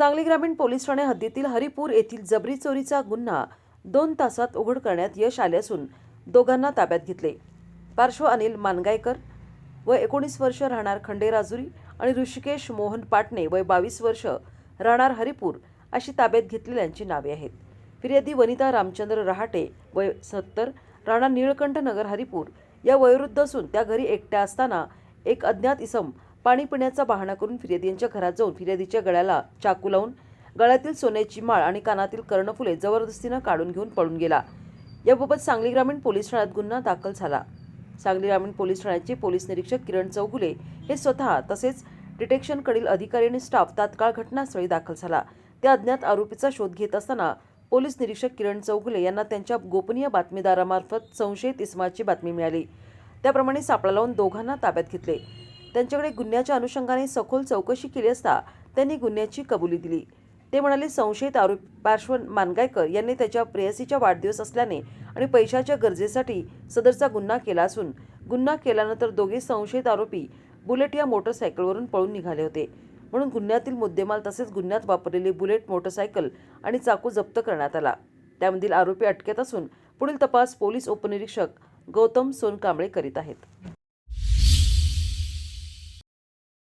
सांगली ग्रामीण पोलीस ठाणे हद्दीतील हरिपूर येथील जबरी चोरीचा गुन्हा दोन तासात उघड करण्यात यश आले असून दोघांना ताब्यात घेतले. पार्श्व अनिल मानगायकर व एकोणीस वर्ष राहणार खंडेराजुरी आणि ऋषिकेश मोहन पाटणे वय बावीस वर्ष राहणार हरिपूर अशी ताब्यात घेतलेल्यांची नावे आहेत. फिर्यादी वनिता रामचंद्र रहाटे वय सत्तर राहणार निळकंठ नगर हरिपूर या वयोवृद्ध असून त्या घरी एकट्या असताना एक अज्ञात इसम पाणी पिण्याचा बहाणा करून फिर्यादी यांच्या घरात जाऊन फिर्यादीच्या गळ्याला चाकू लावून गळ्यातील सोन्याची माळ आणि कानातील कर्णफुले जबरदस्तीनं काढून घेऊन पळून गेला. याबाबत सांगली ग्रामीण पोलीस ठाण्यात गुन्हा दाखल झाला. सांगली ग्रामीण पोलीस ठाण्याचे पोलीस निरीक्षक किरण चौगुले हे स्वतः तसेच डिटेक्शनकडील अधिकारी आणि स्टाफ तात्काळ घटनास्थळी दाखल झाला. त्या अज्ञात आरोपीचा शोध घेत असताना पोलीस निरीक्षक किरण चौगुले यांना त्यांच्या गोपनीय बातमीदारामार्फत संशयित इसमाची बातमी मिळाली. त्याप्रमाणे सापळा लावून दोघांना ताब्यात घेतले. त्यांच्याकडे गुन्ह्याच्या अनुषंगाने सखोल चौकशी केली असता त्यांनी गुन्ह्याची कबुली दिली. ते म्हणाले संशयित आरोपी पार्श्व मानगायकर यांनी त्याच्या प्रेयसीचा वाढदिवस असल्याने आणि पैशाच्या गरजेसाठी सदरचा गुन्हा केला असून गुन्हा केल्यानंतर दोघे संशयित आरोपी बुलेट या मोटरसायकलवरून पळून निघाले होते. म्हणून गुन्ह्यातील मुद्देमाल तसेच गुन्ह्यात वापरलेली बुलेट मोटरसायकल आणि चाकू जप्त करण्यात आला. त्यामधील आरोपी अटकेत असून पुढील तपास पोलीस उपनिरीक्षक गौतम सोनकांबळे करीत आहेत.